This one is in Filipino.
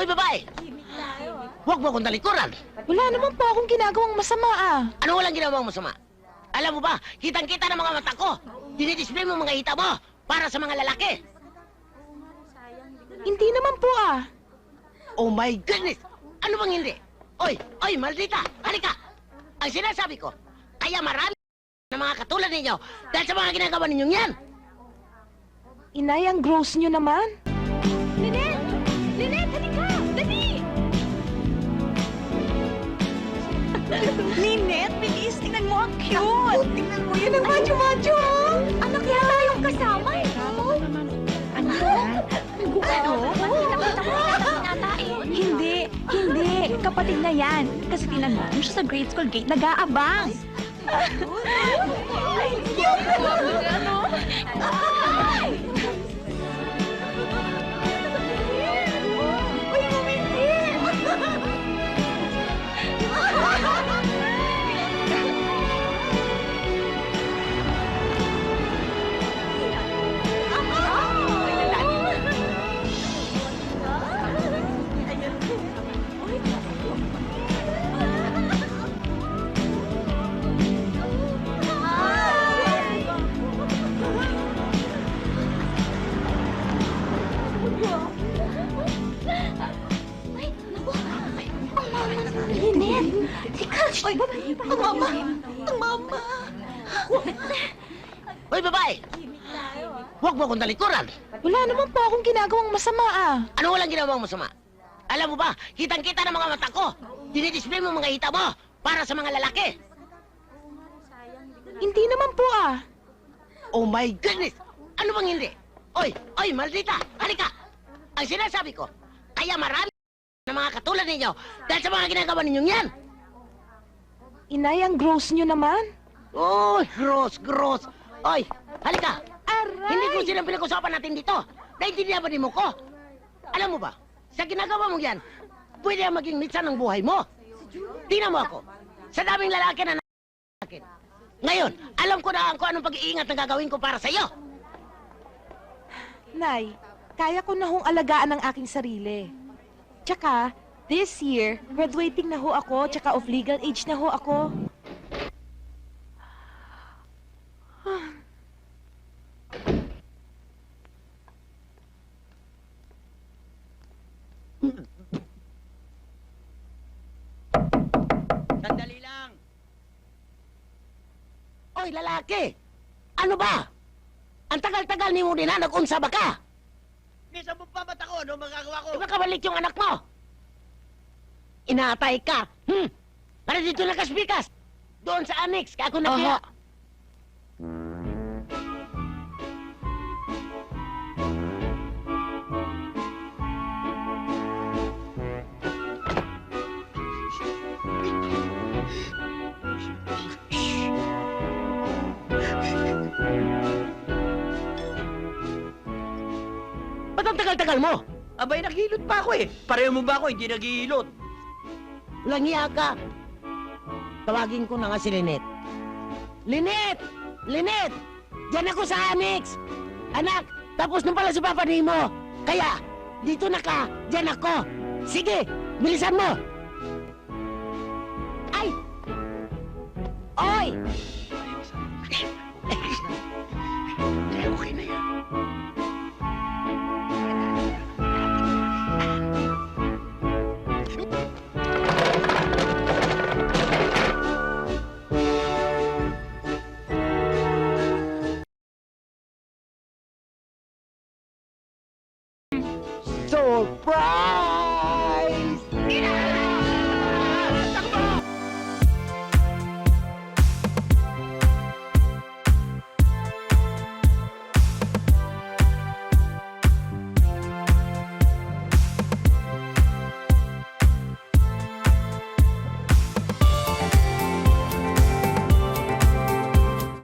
Hoy, babae! Huwag mo akong talikuran! Wala naman po akong ginagawang masama ah. Ano walang ginawang masama? Alam mo ba, kitang-kita ng mga mata ko. Dinidisplay mo mga hita mo para sa mga lalaki. Hindi naman po ah. Oh my goodness! Ano bang hindi? Oy, oy, maldita! Halika! Ang sinasabi ko, kaya marami na mga katulad ninyo dahil sa mga ginagawa ninyong yan. Inay, ang gross nyo naman. Lynette! Lynette, Lynette, bilis! Tingnan mo, ang cute! tingnan mo yan, ang macho-macho! Anak yata yung kasama eh! Ano? Ano? Hindi, hindi. Kapatid na yan. Kasi tingnan mo, siya sa grade school gate, nag-aabang. Hoy, babae! Huwag mo akong talikuran! Wala naman po akong ginagawang masama ah. Ano walang ginawang masama? Alam mo ba, kitang-kita ng mga mata ko. Dinidisplay mo mga hita mo para sa mga lalaki. Hindi naman po ah. Oh my goodness! Ano bang hindi? Oy, oy, maldita! Halika! Ang sinasabi ko, kaya marami na mga katulad ninyo dahil sa mga ginagawa ninyong yan. Inay, ang gross nyo naman. Oh, gross, gross. Oy, halika! Aray! Hindi ko silang pinag-usapan natin dito. Naintindihan ba din mo ko? Alam mo ba, sa ginagawa mo yan, pwede ang maging mitsan ng buhay mo. Tingnan mo ako. Sa daming lalaki na na- akin. Ngayon, alam ko na kung anong pag-iingat na gagawin ko para sa iyo. Nay, kaya ko na hong alagaan ang aking sarili. Tsaka, this year, graduating na ho ako, tsaka of legal age na ho ako. Sandali lang. Oy, lalaki! Ano ba? Ang tagal-tagal ni mo din na nag-unsa ba ka? Minsan mo pa ba't ako? Ano magagawa ko? Di ba kabalik yung anak mo? Inaatay ka. Hmm. Para dito nakaspikas. Doon sa annex, kako na kaya. Ba't tagal-tagal mo? Abay, naghihilot pa ako eh. Pareho mo ba ako? Hindi naghihilot. Walang hiya ka. Tawagin ko na nga si Lynette. Lynette! Lynette! Diyan ako sa annex! Anak, tapos na pala si Papa mo. Kaya, dito na ka, diyan ako. Sige, bilisan mo! Ay! Oy! world.